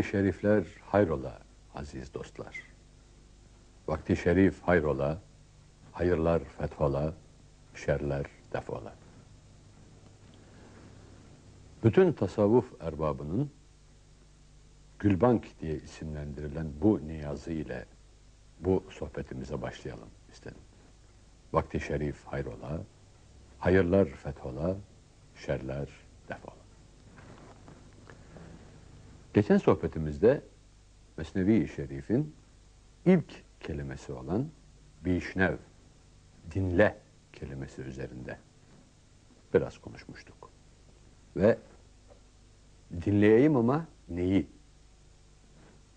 Vakti şerifler hayrola aziz dostlar. Vakti şerif hayrola, hayırlar fethola, şerler defola. Bütün tasavvuf erbabının Gülbank diye isimlendirilen bu niyazı ile bu sohbetimize başlayalım istedim. Vakti şerif hayrola, hayırlar fethola, şerler defola. Geçen sohbetimizde Mesnevi-i Şerif'in ilk kelimesi olan bişnev, dinle kelimesi üzerinde biraz konuşmuştuk. Ve dinleyeyim ama neyi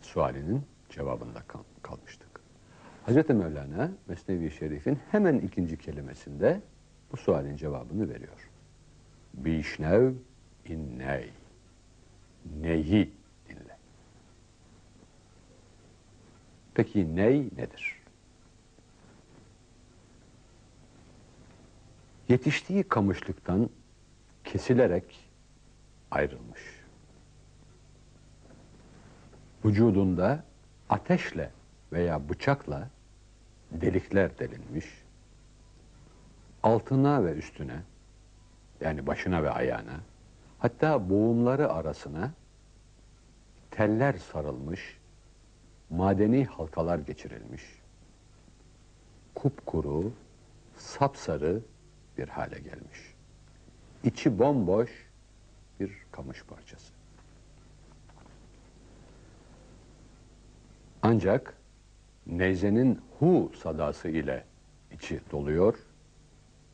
sualinin cevabında kal kalmıştık. Hazreti Mevlana Mesnevi Şerif'in hemen ikinci kelimesinde bu sualin cevabını veriyor. Bişnev inney. Neyi dinle. Peki ney nedir? Yetiştiği kamışlıktan kesilerek ayrılmış. Vücudunda ateşle veya bıçakla delikler delinmiş. Altına ve üstüne yani başına ve ayağına hatta boğumları arasına teller sarılmış, madeni halkalar geçirilmiş. Kupkuru, sapsarı bir hale gelmiş. İçi bomboş bir kamış parçası. Ancak neyzenin hu sadası ile içi doluyor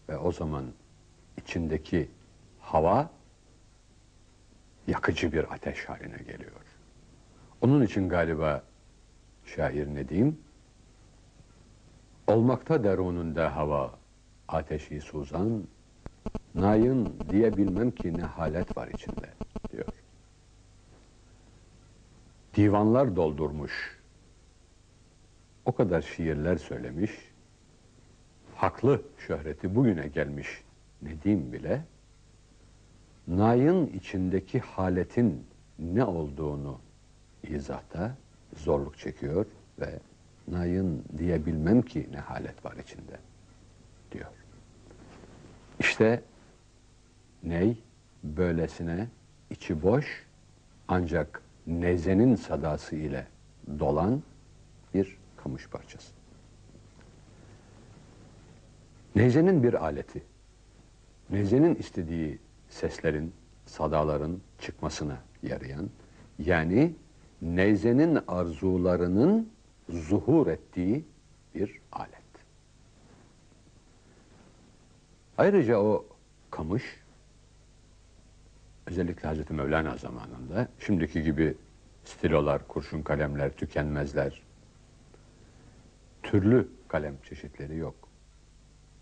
ve o zaman içindeki hava yakıcı bir ateş haline geliyor. Onun için galiba şair Nedim olmakta derununda hava ateşi suzan nayın diyebilmem ki ne halet var içinde diyor. Divanlar doldurmuş o kadar şiirler söylemiş haklı şöhreti bugüne gelmiş Nedim bile Nay'ın içindeki haletin ne olduğunu izahta zorluk çekiyor ve Nay'ın diyebilmem ki ne halet var içinde diyor. İşte ney böylesine içi boş ancak nezenin sadası ile dolan bir kamış parçası. Neyzenin bir aleti. Neyzenin istediği seslerin, sadaların çıkmasına yarayan, yani neyzenin arzularının zuhur ettiği bir alet. Ayrıca o kamış, özellikle Hazreti Mevlana zamanında, şimdiki gibi stilolar, kurşun kalemler, tükenmezler, türlü kalem çeşitleri yok.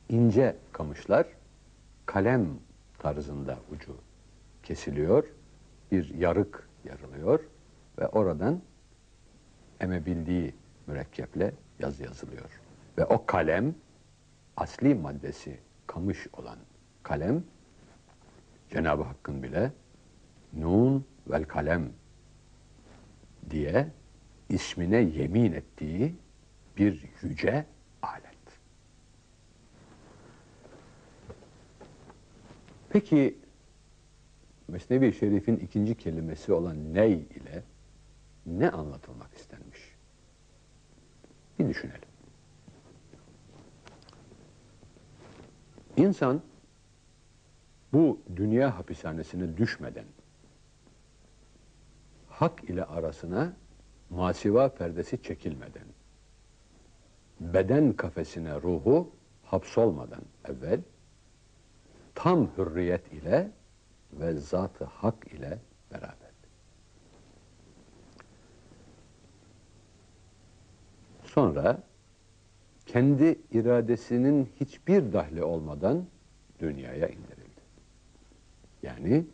İnce kamışlar, kalem tarzında ucu kesiliyor, bir yarık yarılıyor ve oradan emebildiği mürekkeple yazı yazılıyor. Ve o kalem, asli maddesi kamış olan kalem, Cenab-ı Hakk'ın bile nun vel kalem diye ismine yemin ettiği bir yüce alet. Peki Mesnevi Şerif'in ikinci kelimesi olan ney ile ne anlatılmak istenmiş? Bir düşünelim. İnsan bu dünya hapishanesine düşmeden hak ile arasına masiva perdesi çekilmeden beden kafesine ruhu hapsolmadan evvel tam hürriyet ile ve zatı hak ile beraber. Sonra kendi iradesinin hiçbir dahli olmadan dünyaya indirildi. Yani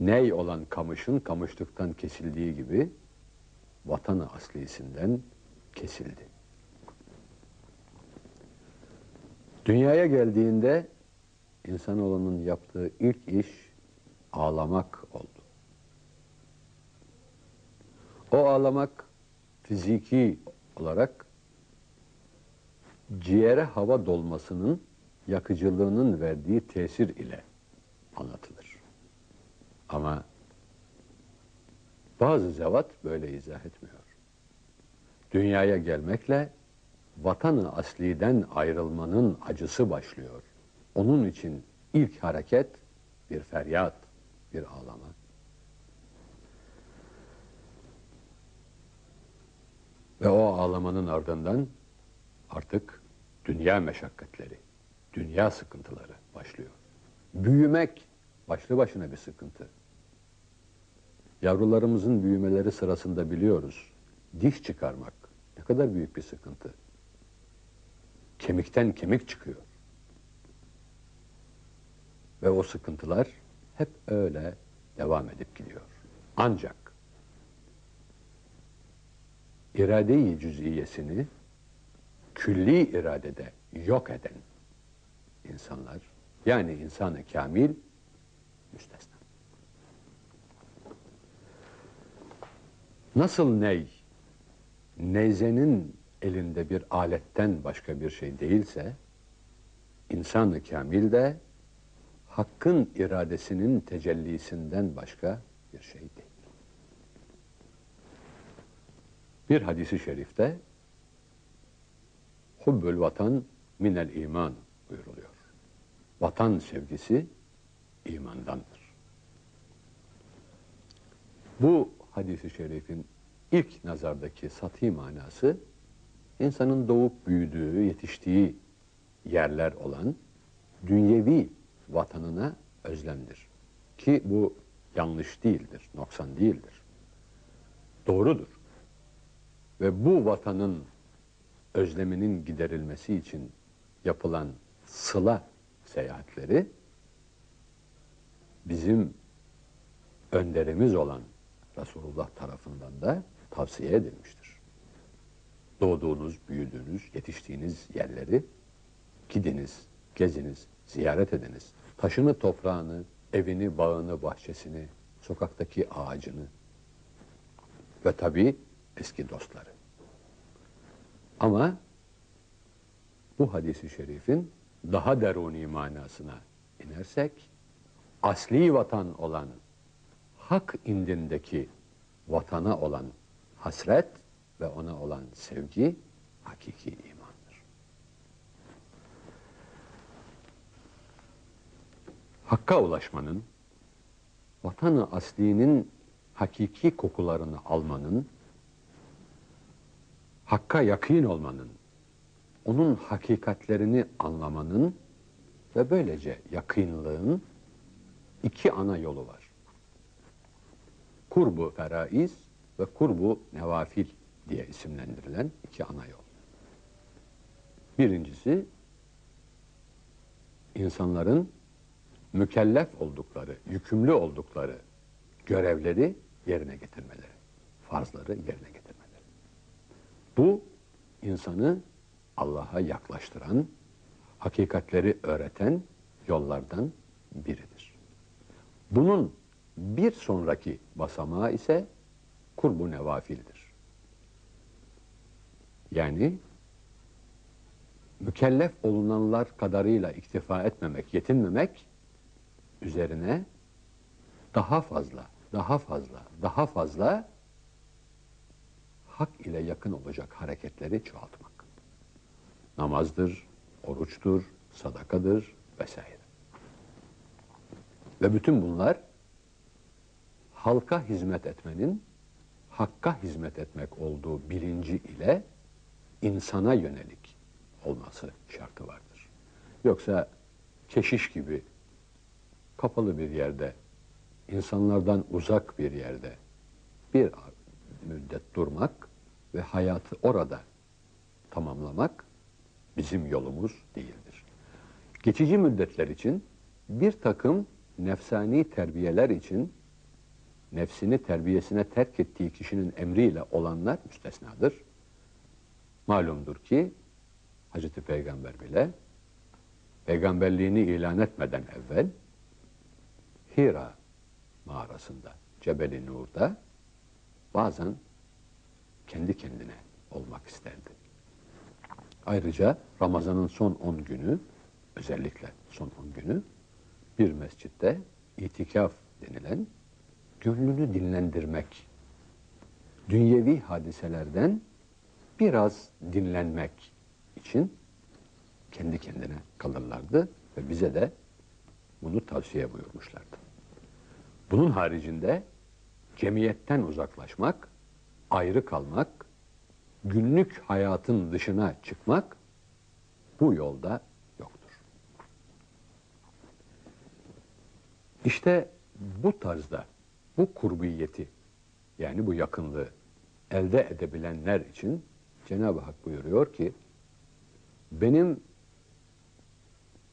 ney olan kamışın kamışlıktan kesildiği gibi vatanı aslisinden kesildi. Dünyaya geldiğinde insanoğlunun yaptığı ilk iş ağlamak oldu. O ağlamak fiziki olarak ciğere hava dolmasının yakıcılığının verdiği tesir ile anlatılır. Ama bazı zevat böyle izah etmiyor. Dünyaya gelmekle vatanı asliden ayrılmanın acısı başlıyor. Onun için ilk hareket bir feryat, bir ağlama. Ve o ağlamanın ardından artık dünya meşakkatleri, dünya sıkıntıları başlıyor. Büyümek başlı başına bir sıkıntı. Yavrularımızın büyümeleri sırasında biliyoruz. Diş çıkarmak ne kadar büyük bir sıkıntı. Kemikten kemik çıkıyor. Ve o sıkıntılar hep öyle devam edip gidiyor. Ancak irade-i cüz'iyesini külli iradede yok eden insanlar, yani insanı kamil müstesna. Nasıl ney, neyzenin elinde bir aletten başka bir şey değilse, insanı kamil de hakkın iradesinin tecellisinden başka bir şey değil. Bir hadisi şerifte hubbül vatan minel iman buyuruluyor. Vatan sevgisi imandandır. Bu hadisi şerifin ilk nazardaki sati manası insanın doğup büyüdüğü, yetiştiği yerler olan dünyevi vatanına özlemdir. Ki bu yanlış değildir, noksan değildir. Doğrudur. Ve bu vatanın özleminin giderilmesi için yapılan sıla seyahatleri bizim önderimiz olan Resulullah tarafından da tavsiye edilmiştir. Doğduğunuz, büyüdüğünüz, yetiştiğiniz yerleri gidiniz, geziniz, ziyaret ediniz. Taşını, toprağını, evini, bağını, bahçesini, sokaktaki ağacını ve tabii eski dostları. Ama bu hadisi şerifin daha deruni manasına inersek, asli vatan olan, hak indindeki vatana olan hasret ve ona olan sevgi hakiki imandır. Hakka ulaşmanın, vatanı aslinin hakiki kokularını almanın, Hakka yakın olmanın, onun hakikatlerini anlamanın ve böylece yakınlığın iki ana yolu var. Kurbu feraiz ve kurbu nevafil diye isimlendirilen iki ana yol. Birincisi insanların mükellef oldukları, yükümlü oldukları görevleri yerine getirmeleri, farzları yerine getirmeleri. Bu insanı Allah'a yaklaştıran, hakikatleri öğreten yollardan biridir. Bunun bir sonraki basamağı ise kurbu nevafildir. Yani mükellef olunanlar kadarıyla iktifa etmemek, yetinmemek üzerine daha fazla, daha fazla, daha fazla hak ile yakın olacak hareketleri çoğaltmak. Namazdır, oruçtur, sadakadır vesaire. Ve bütün bunlar halka hizmet etmenin hakka hizmet etmek olduğu bilinci ile insana yönelik olması şartı vardır. Yoksa keşiş gibi kapalı bir yerde, insanlardan uzak bir yerde bir müddet durmak ve hayatı orada tamamlamak bizim yolumuz değildir. Geçici müddetler için bir takım nefsani terbiyeler için nefsini terbiyesine terk ettiği kişinin emriyle olanlar müstesnadır. Malumdur ki Hazreti Peygamber bile peygamberliğini ilan etmeden evvel Hira mağarasında, Cebeli Nur'da bazen kendi kendine olmak isterdi. Ayrıca Ramazan'ın son 10 günü, özellikle son 10 günü bir mescitte itikaf denilen gönlünü dinlendirmek, dünyevi hadiselerden biraz dinlenmek için kendi kendine kalırlardı ve bize de bunu tavsiye buyurmuşlardı. Bunun haricinde cemiyetten uzaklaşmak, ayrı kalmak, günlük hayatın dışına çıkmak bu yolda yoktur. İşte bu tarzda bu kurbiyeti yani bu yakınlığı elde edebilenler için Cenab-ı Hak buyuruyor ki benim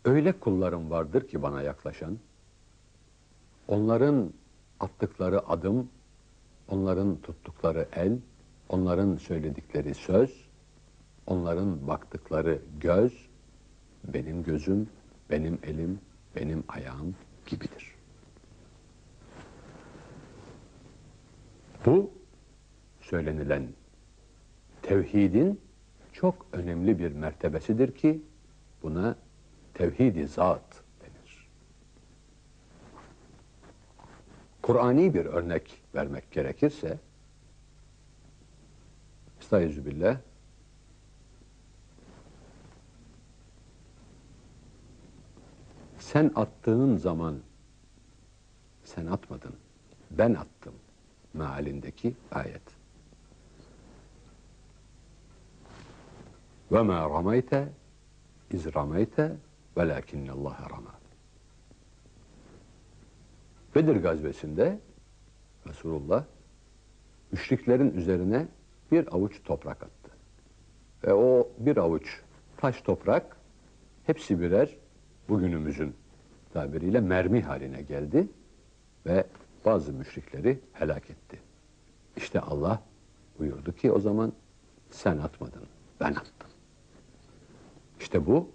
öyle kullarım vardır ki bana yaklaşan onların attıkları adım, onların tuttukları el, onların söyledikleri söz, onların baktıkları göz, benim gözüm, benim elim, benim ayağım gibidir. Bu söylenilen tevhidin çok önemli bir mertebesidir ki buna tevhidi zat Kur'ani bir örnek vermek gerekirse Estağfirullah sen attığın zaman sen atmadın, ben attım mealindeki ayet. Ve ma ramayte iz ramayte velakinnallaha rama. Bedir gazvesinde Resulullah müşriklerin üzerine bir avuç toprak attı. Ve o bir avuç taş toprak hepsi birer bugünümüzün tabiriyle mermi haline geldi ve bazı müşrikleri helak etti. İşte Allah buyurdu ki o zaman sen atmadın, ben attım. İşte bu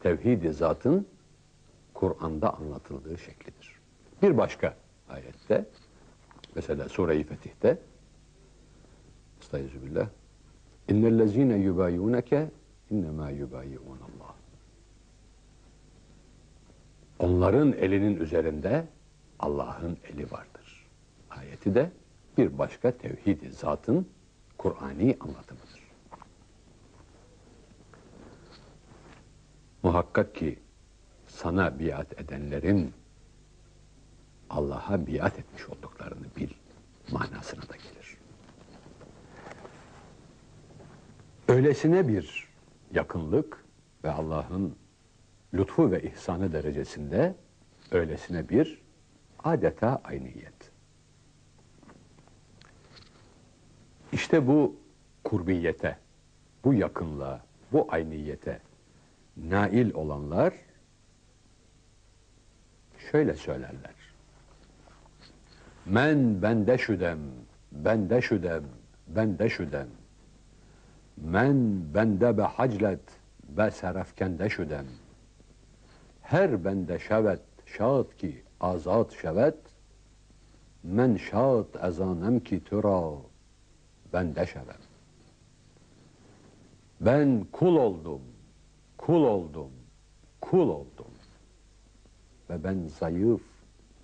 tevhid-i zatın Kur'an'da anlatıldığı şeklidir. Bir başka ayette mesela Sure-i Fetih'te Estağfirullah İnnellezîne yubayûneke innemâ yubayiûnallah Onların elinin üzerinde Allah'ın eli vardır. Ayeti de bir başka tevhid-i zatın Kur'ani anlatımıdır. Muhakkak ki sana biat edenlerin Allah'a biat etmiş olduklarını bil manasına da gelir. Öylesine bir yakınlık ve Allah'ın lütfu ve ihsanı derecesinde öylesine bir adeta ayniyet. İşte bu kurbiyete, bu yakınlığa, bu ayniyete nail olanlar şöyle söylerler. Men bende şüdem, bende şüdem, bende şüdem. Men bende be haclet, be serefkende şüdem. Her bende şevet, şad ki azat şevet. Men şad ezanem ki tıra, bende şevem. Ben kul oldum, kul oldum, kul oldum. Ve ben zayıf,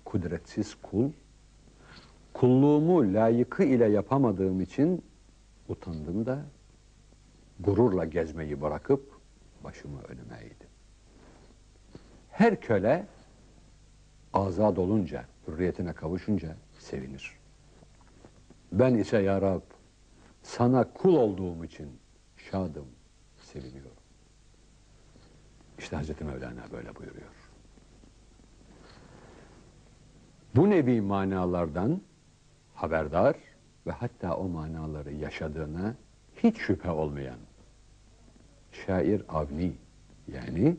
kudretsiz kul, kulluğumu layıkı ile yapamadığım için utandım da gururla gezmeyi bırakıp başımı önüme eğdim. Her köle azad olunca, hürriyetine kavuşunca sevinir. Ben ise ya Rab sana kul olduğum için şadım, seviniyorum. İşte Hazreti Mevlana böyle buyuruyor. Bu nevi manalardan haberdar ve hatta o manaları yaşadığına hiç şüphe olmayan şair Avni yani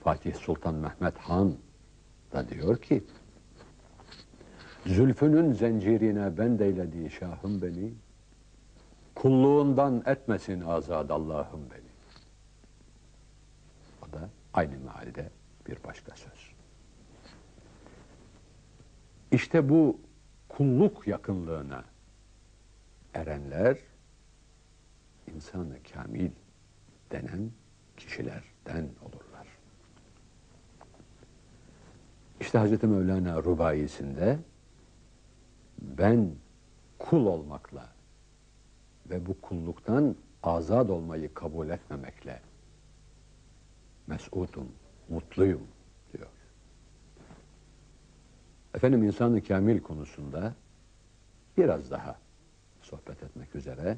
Fatih Sultan Mehmet Han da diyor ki Zülfünün zincirine bendeylediği şahım beni kulluğundan etmesin azad Allah'ım beni. O da aynı mealde bir başka söz. İşte bu kulluk yakınlığına erenler insanı kamil denen kişilerden olurlar. İşte Hazreti Mevlana Rubaisinde ben kul olmakla ve bu kulluktan azad olmayı kabul etmemekle mesudum, mutluyum diyor. Efendim insanı kamil konusunda biraz daha sohbet etmek üzere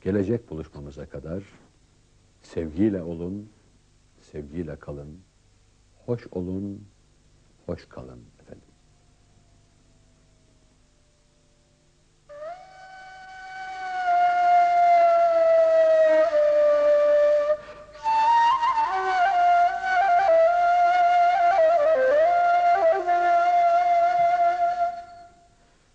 gelecek buluşmamıza kadar sevgiyle olun, sevgiyle kalın, hoş olun, hoş kalın.